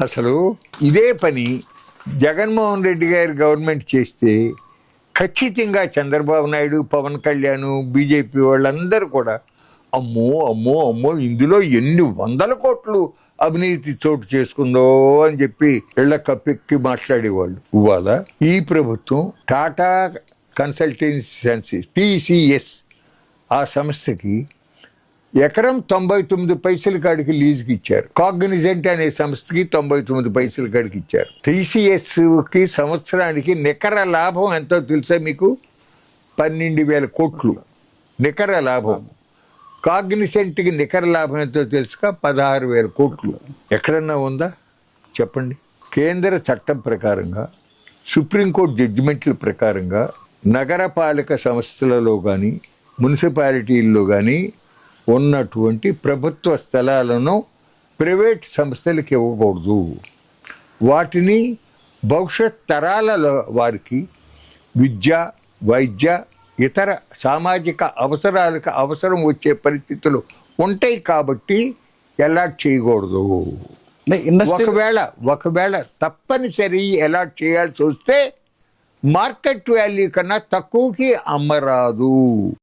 అసలు? ఇదే పని జగన్మోహన్ రెడ్డి గారి గవర్నమెంట్ చేస్తే ఖచ్చితంగా చంద్రబాబు నాయుడు పవన్ కళ్యాణ్ బీజేపీ వాళ్ళందరూ కూడా అమ్మో అమ్మో అమ్మో ఇందులో ఎన్ని వందల కోట్లు అవినీతి చోటు చేసుకుందో అని చెప్పి ఇళ్ళ కప్పెక్కి మాట్లాడేవాళ్ళు. ఇవాళ ఈ ప్రభుత్వం టాటా కన్సల్టెన్సీ టీసీఎస్ ఆ సంస్థకి ఎకరం తొంభై తొమ్మిది పైసల కాడికి లీజుకి ఇచ్చారు. కాగ్నిజెంట్ అనే సంస్థకి తొంభై తొమ్మిది పైసల కాడికి ఇచ్చారు. టీసీఎస్కి సంవత్సరానికి నికర లాభం ఎంతో తెలుసా మీకు? పన్నెండు వేల కోట్లు. నికర లాభం. కాగ్నిసెంట్కి నికర లాభం ఎంతో తెలుసుక పదహారు వేల కోట్లు. ఎక్కడన్నా ఉందా? చెప్పండి. కేంద్ర చట్టం ప్రకారంగా సుప్రీంకోర్టు జడ్జిమెంట్ల ప్రకారంగా నగరపాలక సంస్థలలో కానీ మున్సిపాలిటీల్లో కానీ ఉన్నటువంటి ప్రభుత్వ స్థలాలను ప్రైవేట్ సంస్థలకు ఇవ్వకూడదు. వాటిని భవిష్యత్ తరాల వారికి విద్య వైద్య ఇతర సామాజిక అవసరాలకు అవసరం వచ్చే పరిస్థితులు ఉంటాయి కాబట్టి ఎలాట్ చేయకూడదు. ఒకవేళ ఒకవేళ తప్పనిసరి ఎలాట్ చేయాల్సి వస్తే మార్కెట్ వాల్యూ కన్నా తక్కువకి అమ్మరాదు.